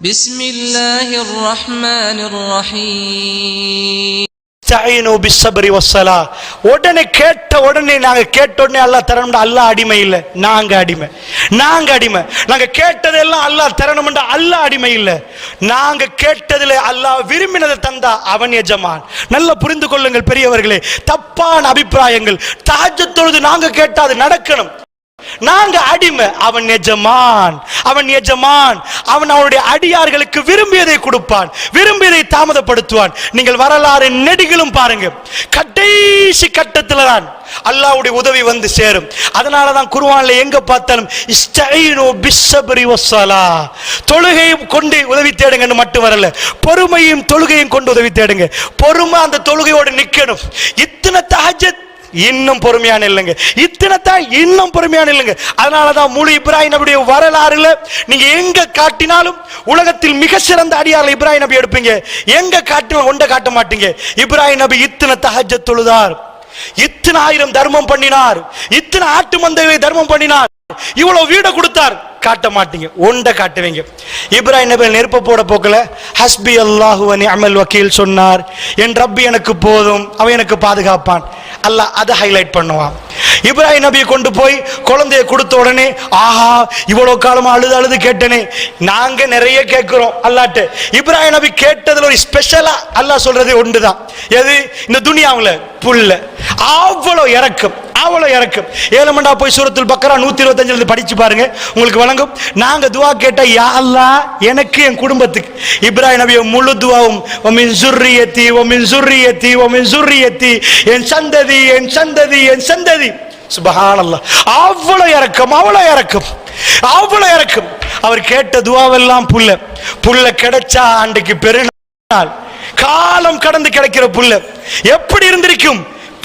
بسم الله الرحمن الرحيم இஸ்தஈனு பிஸ்ஸப்ரி வஸ்ஸலா உடனே கேட்ட உடனே நாங்க கேட்ட உடனே அல்லாஹ் தரணும்டா அல்லாஹ் அடிமை இல்ல நாங்க அடிமை நாங்க அடிமை நாங்க கேட்டதெல்லாம் அல்லாஹ் தரணும்டா அல்லாஹ் அடிமை இல்ல நாங்க கேட்டதுல அல்லாஹ் விரும்பினதை தந்தா அவன் எஜமான் நல்லா புரிந்து கொள்ளுங்கள் பெரியவர்களே தப்பான அபிப்பிராயங்கள் தஹஜ்ஜத் தொழுது நாங்க கேட்டா அது நடக்கணும் நாங்க அடிமை. அவன் எஜமான். அவன் எஜமான். அவன் அவனுடைய அடியார்களுக்கு விரும்பியதை கொடுப்பான். விரும்பியதை தாமதப்படுத்துவான். நீங்கள் வரலாறு நெடுகிலும் பாருங்க கடைசி கட்டத்துல தான் அல்லாவுடைய உதவி வந்து சேரும். அதனால தான் குருவான்ல எங்க பார்த்தாலும் இஸ்தஈனு பிஸ்ஸப்ரி வஸ்ஸலா. தொழுகையும் கொண்டு உதவி தேடுங்கன்னு மட்டும் வரல. பொறுமையும் தொழுகையும் கொண்டு உதவி தேடுங்க. பொறுமை அந்த தொழுகையோடு நிற்கணும். இத்தனை தஹஜ்ஜத் இன்னும் பொறுமையான இல்லைங்க இத்தனை தான் இன்னும் பொறுமையான இல்லைங்க அதனால தான் முழு இப்ராஹிம் நபியுடைய வரலாறுல நீங்க எங்க காட்டினாலும் உலகத்தில் மிக சிறந்த அடியார்கள் இப்ராஹிம் நபி எடுப்பீங்க. எங்க காட்டினாலும் ஒன்றை காட்ட மாட்டீங்க. இப்ராஹிம் நபி இத்தனை தகஜ தொழுதார். இத்தனை ஆயிரம் தர்மம் பண்ணினார். இத்தனை ஆட்டு மந்தைகளை தர்மம் பண்ணினார். இவ்வளவு வீட கொடுத்தார். காட்ட மாட்டீங்க. ஒண்ட காட்டுவீங்க. இப்ராஹிம் நபி நெருப்ப போட போக்கல. ஹஸ்பி அல்லாஹு அமல் வக்கீல் சொன்னார். என் ரப்பி எனக்கு போதும். அவன் எனக்கு பாதுகாப்பான். அல்லாஹ் அதை ஹைலைட் பண்ணுவான். இப்ராஹிம் நபியை கொண்டு போய் குழந்தைய கொடுத்த உடனே ஆஹா இவ்வளவு காலமா அழுது அழுது கேட்டனே. நாங்க நிறைய கேட்கிறோம். அல்லாட்டு இப்ராஹிம் நபி கேட்டதுல ஒரு ஸ்பெஷலா அல்லாஹ் சொல்றது ஒன்றுதான். எது? இந்த துனியாவுல புல்ல. அவ்வளவு இறக்கும் அவ்வளவு இறக்கும். ஏழுமண்டா போய் சூரத்தில் பக்கரா நூத்தி இருபத்தஞ்சிலிருந்து இருந்து படிச்சு பாருங்க. உங்களுக்கு வழங்கும். நாங்க துவா கேட்டா யாழ்லா எனக்கு என் குடும்பத்துக்கு. இப்ராஹிம் நபிய முழு துவாவும் ஒமின் சுர்ரியத்தி ஒமின் சுர்ரியத்தி ஒமின் சுர்ரியத்தி என் சந்ததி என் சந்ததி என் சந்ததி. சுபகானல்ல அவ்வளவு இறக்கம் அவ்வளவு இறக்கம் அவ்வளவு இறக்கம். அவர் கேட்ட துவாவெல்லாம் புல்ல. புல்ல கிடைச்சா அன்றைக்கு பெருநாள். காலம் கடந்து கிடைக்கிற புல்ல. எப்படி இருந்திருக்கும்?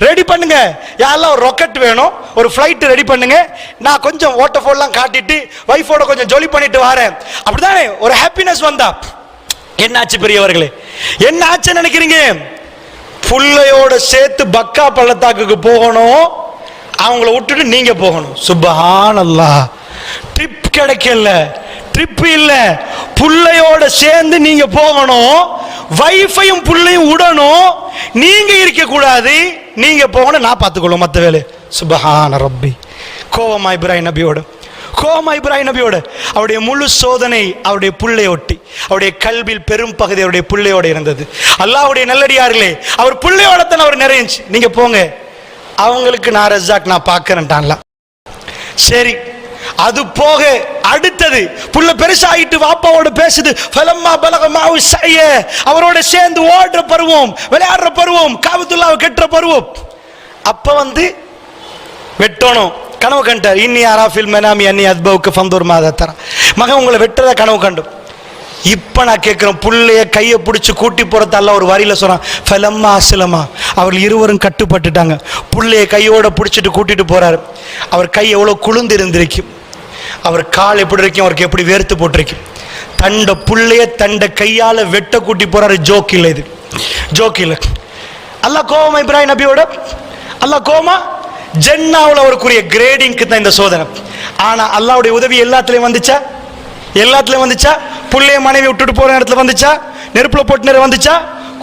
ரெடி பண்ணுங்க. யாரெல்லாம் ஒரு ராக்கெட் வேணும் ஒரு ஃப்ளைட் ரெடி பண்ணுங்க. நான் கொஞ்சம் வாட்டர்ஃபால்லாம் காட்டிட்டு வைஃபோட கொஞ்சம் ஜொலி பண்ணிட்டு வரேன். அப்படிதானே ஒரு ஹாப்பினஸ் வந்தா. என்னாச்சு பெரியவர்களே? என்ன ஆச்சு நினைக்கிறீங்க? புள்ளையோட சேர்த்து பக்கா பள்ளத்தாக்குக்கு போகணும். அவங்கள விட்டுட்டு நீங்க போகணும். சுபஹானல்லாஹ் ட்ரிப் கிடைக்கல. ட்ரிப் இல்ல. புள்ளையோட சேர்ந்து நீங்க போகணும். வைஃபையும் புள்ளையும் உடனும். நீங்க இருக்க கூடாது. நீங்க போகணும். நான் பார்த்துக்கொள்ளும் மற்ற வேலை. சுபஹான ரப்பி. கோவமா இப்ராஹிம் நபியோட. கோமா இப்ராஹிம் நபியோட. அவருடைய முழு சோதனை அவருடைய புள்ளையொட்டி அவருடைய கல்வியில் பெரும் பகுதி அவருடைய பிள்ளையோட இருந்தது. அல்லாவுடைய நல்லடியார்களே அவர் பிள்ளையோட தான் அவர் நிறைஞ்சி நீங்க போங்க. அவங்களுக்கு நான் ரஜாக் நான் பார்க்கறேன்டான்ல சரி அது போக அடுத்தது புள்ள பெருசாயிட்டு வாப்பாவோட பேசுது ஃபலம்மா பலகமாவு செய்ய அவரோட சேர்ந்து ஓடுற பருவம் விளையாடுற பருவம் காவத்துள்ளாவை கெட்டுற பருவம். அப்ப வந்து வெட்டணும். கனவு கண்டார். இன்னி ஆராஃபில் மெனாமி அன்னி அத்பவுக்கு ஃபந்தூர் மாதத்தரா மகன் உங்களை வெட்டுறத கனவு கண்டும். இப்போ நான் கேட்குறேன் பிள்ளைய கையை பிடிச்சி கூட்டி போறதல்ல ஒரு வரியில் சொல்கிறான் ஃபலம்மா அஸ்லமா. அவர் இருவரும் கட்டுப்பட்டுட்டாங்க. புள்ளைய கையோடு பிடிச்சிட்டு கூட்டிட்டு போகிறாரு அவர் கை எவ்வளோ குளிர்ந்து இருந்திருக்கும். அவர் கால் எப்படி இருக்கும் அவருக்கு எப்படி வேர்த்து போட்டிருக்கு. தண்ட புள்ளைய தண்ட கையால வெட்ட கூட்டி போறாரு ஜோக் இல்லை இது. ஜோக் இல்லை அல்லாஹ் கோவமா இப்ராஹிம் நபியோட? அல்லாஹ் கோமா ஜென்னாவில் அவருக்குரிய கிரேடிங்க்கு தான் இந்த சோதனை. ஆனால் அல்லாவுடைய உதவி எல்லாத்துலேயும் வந்துச்சா? எல்லாத்துலேயும் வந்துச்சா? புள்ளைய மனைவி விட்டுட்டு போகிற இடத்துல வந்துச்சா? நெருப்பில் போட்டு நேரம் வந்துச்சா?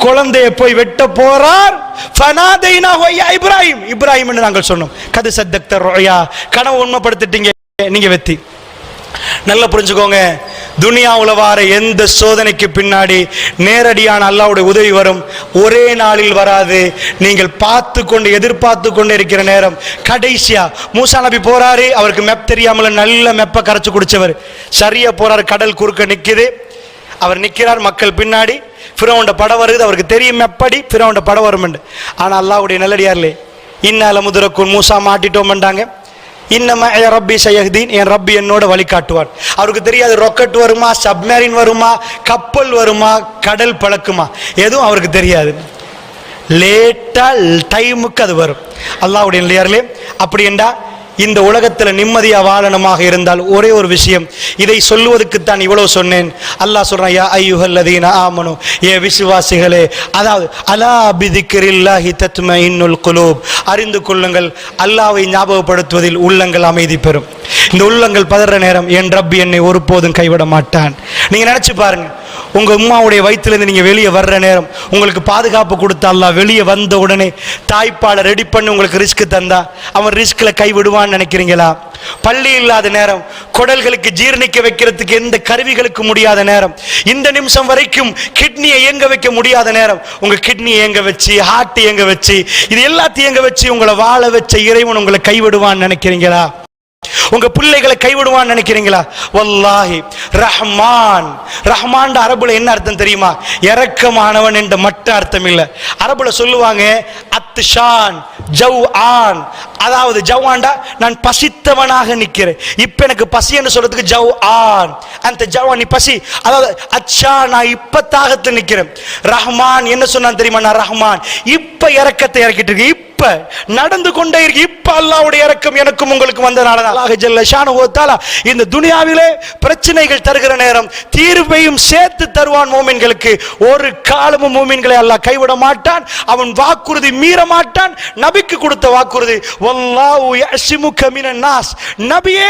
குழந்தைய போய் வெட்ட போறார். ஃபனாதைனா ஹொய்யா இப்ராஹிம். இப்ராஹிம் நாங்கள் சொன்னோம். கது சத்தக்தர் ரோயா. கனவு உண்மைப்படுத்திட்டீங்க. நீங்க வெத்தி. நல்லா புரிஞ்சுக்கோங்க. துனியா வார எந்த சோதனைக்கு பின்னாடி நேரடியான அல்லாவுடைய உதவி வரும்? ஒரே நாளில் வராது. நீங்கள் பார்த்து கொண்டு எதிர்பார்த்து கொண்டு இருக்கிற நேரம். கடைசியா மூசா நபி போறாரு. அவருக்கு மெப் தெரியாமல நல்ல மெப்பை கரைச்சு குடிச்சவர். சரியா போறாரு. கடல் குறுக்க நிற்குது அவர் நிற்கிறார் மக்கள் பின்னாடி. ஃபிரௌண்ட படம் வருது. அவருக்கு தெரியும் எப்படி ஃபிரௌண்ட படம் வரும் ஆனால் அல்லாஹ்வுடைய நல்லடியார்லே இன்னால முதரக்கும் மூசா மாட்டிட்டோம்ண்டாங்க இன்னம ரப்பி சயஹ்தீன் என் ரப்பி என்னோட வழிகாட்டுவான் அவருக்கு தெரியாது ராக்கெட் வருமா சப்மேரின் வருமா கப்பல் வருமா கடல் பழக்குமா. எதுவும் அவருக்கு தெரியாது. லேட்டாக டைமுக்கு அது வரும். அல்லாவுடைய நிலையார்களே அப்படி என்றா இந்த உலகத்தில் நிம்மதியாக வாழணுமாக இருந்தால் ஒரே ஒரு விஷயம். இதை சொல்லுவதற்கு தான் இவ்வளவு சொன்னேன். அல்லாஹ் சொல்றான் யா ஐயுஹல்லதீன ஆமனு ஏ விசுவாசிகளே அதாவது அலா பிதிக்கிரில்லாஹி தத்மஇன்னுல் குலூப். அறிந்து கொள்ளுங்கள் அல்லாவை ஞாபகப்படுத்துவதில் உள்ளங்கள் அமைதி பெறும். இந்த உள்ளங்கள் பதற நேரம் என் ரப்பி என்னை ஒருபோதும் கைவிட மாட்டான். நீங்க நினைச்சு பாருங்க உங்கள் உம்மாவுடைய வயிற்றுலேருந்து நீங்கள் வெளியே வர்ற நேரம் உங்களுக்கு பாதுகாப்பு கொடுத்தாலாம் வெளியே வந்த உடனே தாய்ப்பாலை ரெடி பண்ணி உங்களுக்கு ரிஸ்க் தந்தா. அவன் ரிஸ்கில் கைவிடுவான்னு நினைக்கிறீங்களா? பள்ளி இல்லாத நேரம் குடல்களுக்கு ஜீரணிக்க வைக்கிறதுக்கு எந்த கருவிகளுக்கு முடியாத நேரம் இந்த நிமிஷம் வரைக்கும் கிட்னியை இயங்க வைக்க முடியாத நேரம் உங்க கிட்னி இயங்க வச்சு ஹார்ட் இயங்க வச்சு இது எல்லாத்தையும் இயங்க வச்சு உங்களை வாழ வச்ச இறைவன் உங்களை கைவிடுவான்னு நினைக்கிறீங்களா? உங்க பிள்ளைகளை கைவிடுவான்னு நினைக்கிறீங்களா? வல்லாஹி ரஹ்மான். ரஹ்மான் அரபுல என்ன அர்த்தம் தெரியுமா? இறக்கமானவன் என்ற மட்டும் அர்த்தம் இல்லை. அரபுல சொல்லுவாங்க அத்ஷான் ஜவ் ஆன். அதாவது ஜவ்வாண்டா நான் பசித்தவனாக நிக்கிறேன் இப்ப எனக்கு பசி என்று சொல்றதுக்கு ஜவ் ஆன். அந்த ஜவான் நீ பசி. அதாவது அச்சா நான் இப்ப தாகத்தில் நிக்கிறேன் ரஹ்மான் என்ன சொன்னான் தெரியுமா? நான் ரஹ்மான். இப்ப இறக்கத்தை இறக்கிட்டு இருக்கு இப்ப நடந்து கொண்டே இருக்கு இப்ப அல்லாவுடைய இறக்கம் எனக்கும் உங்களுக்கு வந்தனால தான். அல்லாஹ் ஜல்ல இந்த துனியாவிலே பிரச்சனைகள் தருகிற நேரம் தீர்வையும் சேர்த்து தருவான் மோமின்களுக்கு. ஒரு காலமும் மோமின்களை அல்லாஹ் கைவிட மாட்டான். அவன் வாக்குறுதி மீற மாட்டான். நபிக்கு கொடுத்த வாக்குறுதி வல்லாஹு யஸ்முக மினன் நாஸ். நபியே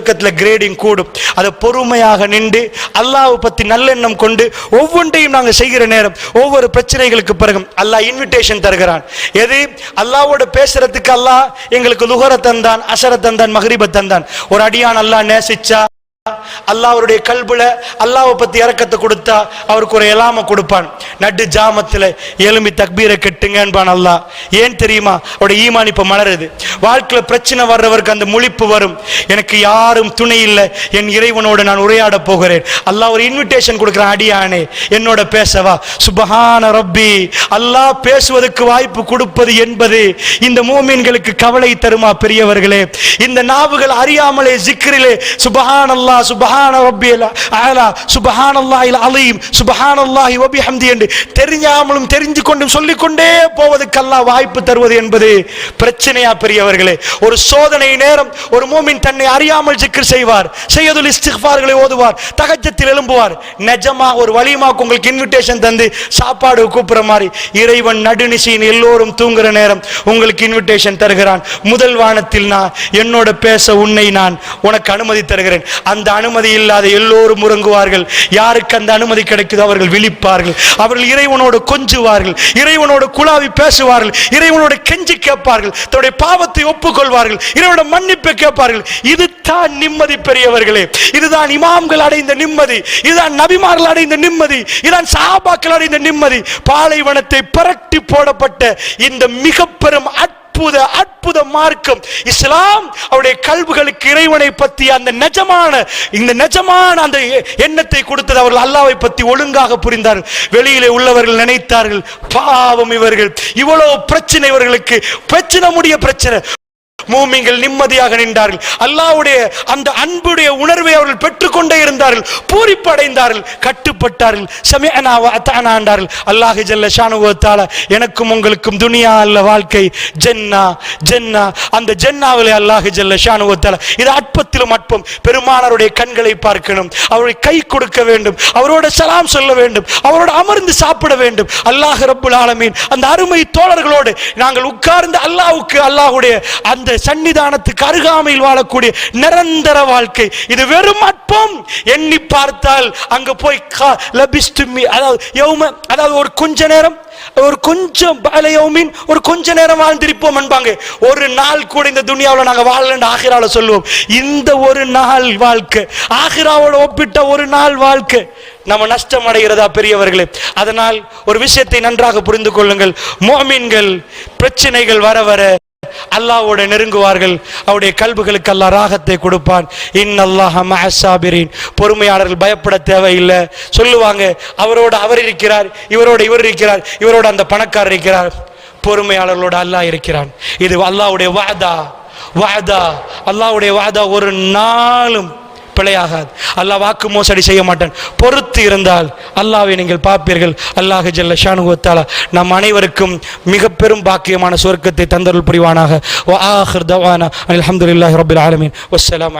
சுவர்க்கத்தில் கிரேடிங் கூடும். அதை பொறுமையாக நின்று அல்லாஹ் பத்தி நல்லெண்ணம் கொண்டு ஒவ்வொன்றையும் நாங்கள் செய்கிற நேரம் ஒவ்வொரு பிரச்சனைகளுக்கு பிறகும் அல்லாஹ் இன்விடேஷன் தருகிறான். எது? அல்லாவோட பேசுறதுக்கு அல்லாஹ் எங்களுக்கு லுகரை தந்தான் அசர தந்தான் மஹரிப தந்தான். ஒரு அடியான் அல்லாஹ் நேசிச்சா அல்லாஹ் அவருடைய கல்புல அல்லாவை பத்தி இறக்கத்தை கொடுத்தா அவருக்கு ஒரு எலாம கொடுப்பான். நட்டு ஜாமத்துல எலும்பி தக்பீரை கெட்டுங்கன்பான் அல்லாஹ். ஏன் தெரியுமா? அவருடைய ஈமான் இப்ப மலருது. வாழ்க்கையில பிரச்சனை வர்றவருக்கு அந்த முழிப்பு வரும். எனக்கு யாரும் துணை இல்லை. என் இறைவனோடு நான் உரையாட போகிறேன். அல்லாஹ் ஒரு இன்விடேஷன் கொடுக்குறான் அடியானே என்னோட பேசவா? சுபஹான ரப்பி. அல்லாஹ் பேசுவதற்கு வாய்ப்பு கொடுப்பது என்பது இந்த மூமீன்களுக்கு கவலை தருமா பெரியவர்களே? இந்த நாவுகள் அறியாமலே ஜிக்ரிலே சுபஹான் அல்லாஹ் சுபஹான ரப்பியல ஆலா சுபஹான் அல்லாஹில் அலீம் சுபஹான் அல்லாஹி வபிஹம்தி என்று தெரிஞ்சாமலும் தெரிஞ்சு கொண்டும் சொல்லிக்கொண்டே போவதற்கு அல்லாஹ் வாய்ப்பு தருவது என்பது பிரச்சனையா பெரியவர்களே ஒரு சோதனை நேரம் ஒரு மூமின் தன்னை அறியாமல் ஜிக்ர் செய்வார் செய்யதுல் இஸ்திஃபார்களை ஓதுவார் தகஜத்தில் எழும்புவார் நிஜமா ஒரு வலிமாக்கு உங்களுக்கு இன்விடேஷன் தந்து சாப்பாடு கூப்பிடுற மாதிரி இறைவன் நடுநிசையின் எல்லோரும் தூங்குற நேரம் உங்களுக்கு இன்விடேஷன் தருகிறான் முதல் வானத்தில் நான் என்னோட பேச உன்னை நான் உனக்கு அனுமதி தருகிறேன் அந்த அந்த அனுமதி இல்லாத எல்லோரும் உறங்குவார்கள் யாருக்கு அந்த அனுமதி கிடைக்குதோ அவர்கள் விழிப்பார்கள். அவர்கள் இறைவனோடு கொஞ்சுவார்கள். இறைவனோடு குழாவி பேசுவார்கள். இறைவனோடு கெஞ்சி கேட்பார்கள். தன்னுடைய பாவத்தை ஒப்புக்கொள்வார்கள். இறைவனோட மன்னிப்பை கேட்பார்கள். இதுதான் நிம்மதி பெரியவர்களே. இதுதான் இமாம்கள் அடைந்த நிம்மதி. இதுதான் நபிமார்கள் அடைந்த நிம்மதி. இதுதான் சாபாக்கள் அடைந்த நிம்மதி. பாலைவனத்தை புரட்டி போடப்பட்ட இந்த மிக பெரும் அற்புத அற்புத மார்க்கம். இஸ்லாம் அவருடைய கல்விகளுக்கு இறைவனை பற்றி அந்த நிஜமான இந்த நிஜமான அந்த எ- எண்ணத்தை கொடுத்தது அவர்கள் அல்லாவை பற்றி ஒழுங்காக புரிந்தார்கள் வெளியிலே உள்ளவர்கள் நினைத்தார்கள் பாவம் இவர்கள். இவ்வளவு பிரச்சனை இவர்களுக்கு பிரச்சனை முடிய பிரச்சனை. மூமிங்கள் நிம்மதியாக நின்றார்கள். அல்லாவுடைய அந்த அன்புடைய உணர்வை அவர்கள் பெற்றுக்கொண்டே இருந்தார்கள். பூரிப்படைந்தார்கள். கட்டுப்பட்டார்கள். சமயனாண்டார்கள் அத்தானா அல்லாஹ் ஜல்ல ஷானுவத்தால எனக்கும் உங்களுக்கும் துனியா அல்ல வாழ்க்கை. ஜென்னா ஜென்னா. அந்த ஜென்னாவிலே அல்லாஹ் ஜல்ல ஷானுவ இது அற்புத அற்பத்திலும் அற்பம் பெருமானாருடைய கண்களை பார்க்கணும். அவருடைய கை கொடுக்க வேண்டும். அவரோட சலாம் சொல்ல வேண்டும். அவரோட அமர்ந்து சாப்பிட வேண்டும். அல்லாஹ் ரப்புல் ஆலமீன் அந்த அருமை தோழர்களோடு நாங்கள் உட்கார்ந்து அல்லாஹுக்கு அல்லாஹ்வுடைய அந்த சன்னிதானத்துக்கு அருகாமையில் வாழக்கூடிய நிரந்தர வாழ்க்கை. இது வெறும் அற்பம். எண்ணி பார்த்தால் அங்க போய் கா- அதாவது யௌம அதாவது ஒரு கொஞ்ச நேரம் ஒரு கொஞ்சம் பலையோமின் ஒரு கொஞ்ச நேரம் வாழ்ந்திருப்போம் என்பாங்க ஒரு நாள் கூட இந்த துனியாவில் நாங்க வாழலன்னு ஆகிரால சொல்லுவோம். இந்த ஒரு நாள் வாழ்க்கை ஆகிராவோட ஒப்பிட்ட ஒரு நாள் வாழ்க்கை நம்ம நஷ்டம் அடைகிறதா பெரியவர்களே? அதனால் ஒரு விஷயத்தை நன்றாக புரிந்து கொள்ளுங்கள். மோமீன்கள் பிரச்சனைகள் வர வர அல்லாவோட நெருங்குவார்கள். அவருடைய கல்புகளுக்கு அல்லா ராகத்தை கொடுப்பான். இன் அல்லாஹ் மஹசாபிரின் பொறுமையாளர்கள் பயப்பட தேவையில்லை. சொல்லுவாங்க அவரோட அவர் இருக்கிறார் இவரோட இவர் இருக்கிறார் இவரோட அந்த பணக்காரர் இருக்கிறார். பொறுமையாளர்களோட அல்லாஹ் இருக்கிறான். இது அல்லாஹ்வுடைய வாதா வாதா அல்லாஹ்வுடைய வாதா ஒரு நாளும் பிழையாகாது. அல்லாஹ் வாக்கு மோசடி செய்ய மாட்டான். பொறுத்து இருந்தால் அல்லாவை நீங்கள் பார்ப்பீர்கள். அல்லாஹ் ஜல்ல ஷானுவத்தாலா நம் அனைவருக்கும் மிக பெரும் பாக்கியமான சுவர்க்கத்தை தந்தருள் புரிவானாக. வ ஆஹிர் தவானா அல்ஹம்துலில்லாஹி ரப்பில் ஆலமீன். வஸ்ஸலாமு